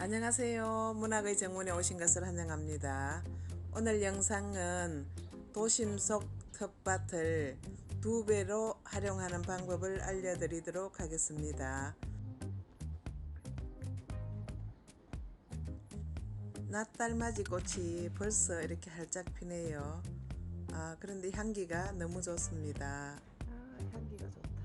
안녕하세요. 문학의 정문에 오신 것을 환영합니다. 오늘 영상은 도심 속 텃밭을 두 배로 활용하는 방법을 알려드리도록 하겠습니다. 낫달맞이 꽃이 벌써 이렇게 활짝 피네요. 아, 그런데 향기가 너무 좋습니다. 아, 향기가 좋다.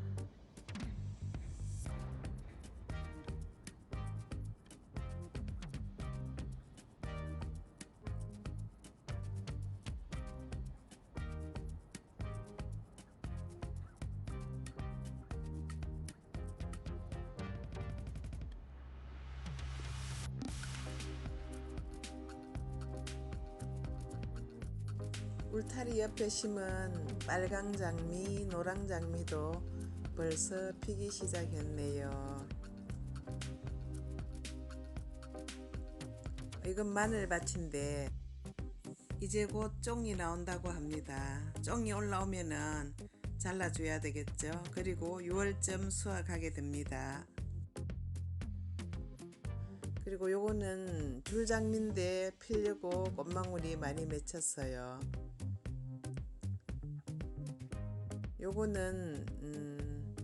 울타리 옆에 심은 빨강 장미, 노랑 장미도 벌써 피기 시작했네요. 이건 마늘밭인데 이제 곧 쫑이 나온다고 합니다. 쫑이 올라오면은 잘라줘야 되겠죠. 그리고 6월쯤 수확하게 됩니다. 그리고 요거는 줄 장미인데 피려고 꽃망울이 많이 맺혔어요. 요거는 음,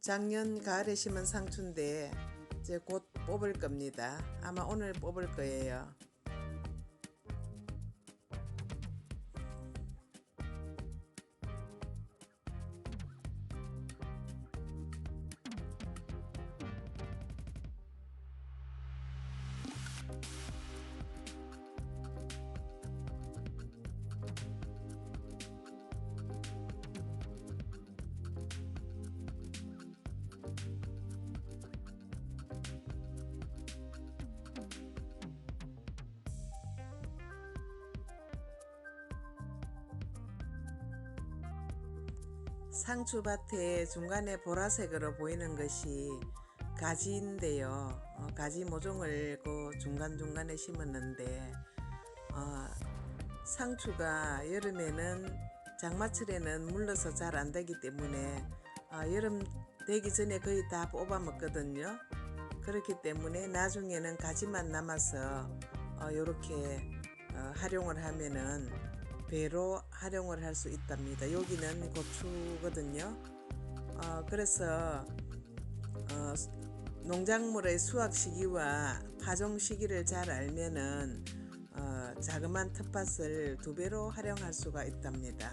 작년 가을에 심은 상추인데 이제 곧 뽑을 겁니다. 아마 오늘 뽑을 거예요. 상추밭의 중간에 보라색으로 보이는 것이 가지인데요. 어, 가지 모종을 그 중간중간에 심었는데 어, 상추가 여름에는 장마철에는 물러서 잘 안 되기 때문에 어, 여름 되기 전에 거의 다 뽑아 먹거든요. 그렇기 때문에 나중에는 가지만 남아서 이렇게 활용을 하면은 배로 활용을 할 수 있답니다. 여기는 고추거든요. 어, 그래서 어, 농작물의 수확 시기와 파종 시기를 잘 알면은 어, 자그만 텃밭을 두 배로 활용할 수가 있답니다.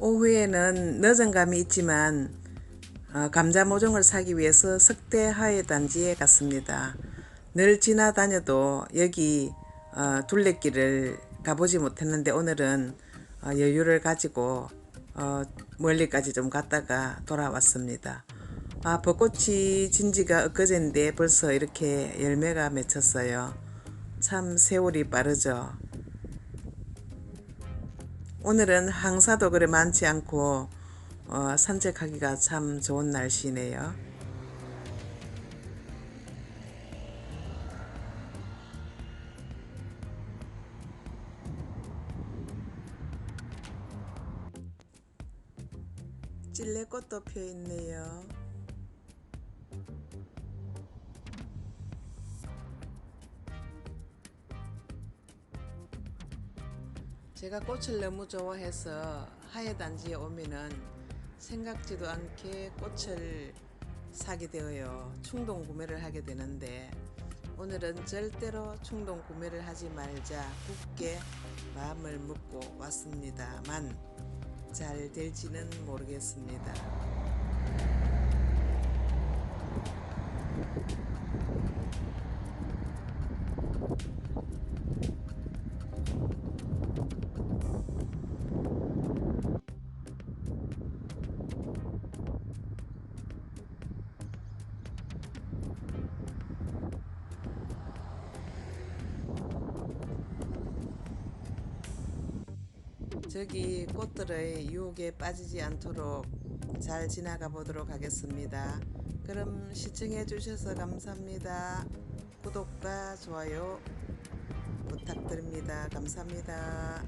오후에는 늦은 감이 있지만 어, 감자 모종을 사기 위해서 석대 하회 단지에 갔습니다. 늘 지나다녀도 여기 어, 둘레길을 가보지 못했는데 오늘은 어, 여유를 가지고 어, 멀리까지 좀 갔다가 돌아왔습니다. 아, 벚꽃이 진지가 엊그제인데 벌써 이렇게 열매가 맺혔어요. 참 세월이 빠르죠. 오늘은 항사도 그래 많지 않고 어, 산책하기가 참 좋은 날씨네요. 찔레꽃도 펴 있네요. 제가 꽃을 너무 좋아해서 하회 단지에 오면은 생각지도 않게 꽃을 사게 되어요. 충동 구매를 하게 되는데 오늘은 절대로 충동 구매를 하지 말자 굳게 마음을 먹고 왔습니다만 잘 될지는 모르겠습니다. 저기 꽃들의 유혹에 빠지지 않도록 잘 지나가 보도록 하겠습니다. 그럼 시청해 주셔서 감사합니다. 구독과 좋아요 부탁드립니다. 감사합니다.